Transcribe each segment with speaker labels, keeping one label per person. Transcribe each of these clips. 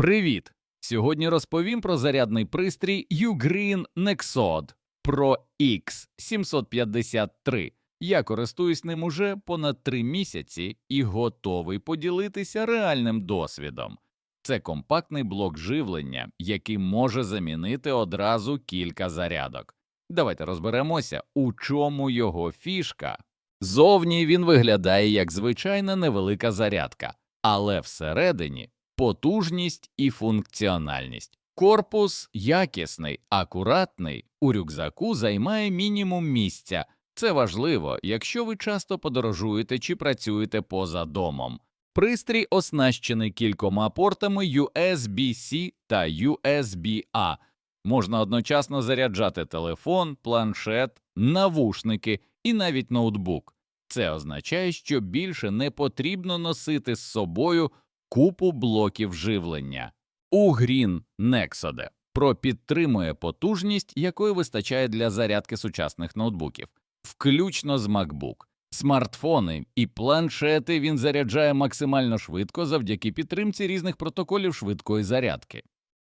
Speaker 1: Привіт! Сьогодні розповім про зарядний пристрій Ugreen Nexod Pro X753. Я користуюсь ним уже понад три місяці і готовий поділитися реальним досвідом. Це компактний блок живлення, який може замінити одразу кілька зарядок. Давайте розберемося, у чому його фішка. Зовні він виглядає як звичайна невелика зарядка, але всередині потужність і функціональність. Корпус якісний, акуратний, у рюкзаку займає мінімум місця. Це важливо, якщо ви часто подорожуєте чи працюєте поза домом. Пристрій оснащений кількома портами USB-C та USB-A. Можна одночасно заряджати телефон, планшет, навушники і навіть ноутбук. Це означає, що більше не потрібно носити з собою купу блоків живлення. Ugreen Nexode Pro підтримує потужність, якої вистачає для зарядки сучасних ноутбуків, включно з MacBook. Смартфони і планшети він заряджає максимально швидко завдяки підтримці різних протоколів швидкої зарядки.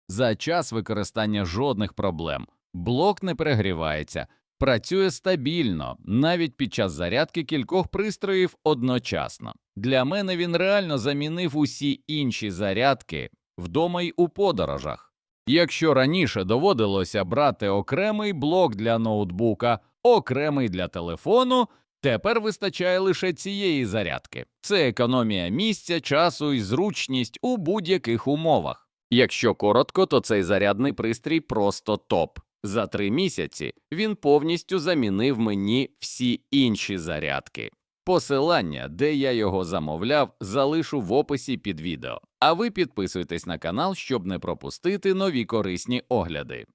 Speaker 1: За час використання жодних проблем. Блок не перегрівається, працює стабільно, навіть під час зарядки кількох пристроїв одночасно. Для мене він реально замінив усі інші зарядки вдома й у подорожах. Якщо раніше доводилося брати окремий блок для ноутбука, окремий для телефону, тепер вистачає лише цієї зарядки. Це економія місця, часу і зручність у будь-яких умовах. Якщо коротко, то цей зарядний пристрій просто топ. За три місяці він повністю замінив мені всі інші зарядки. Посилання, де я його замовляв, залишу в описі під відео. А ви підписуйтесь на канал, щоб не пропустити нові корисні огляди.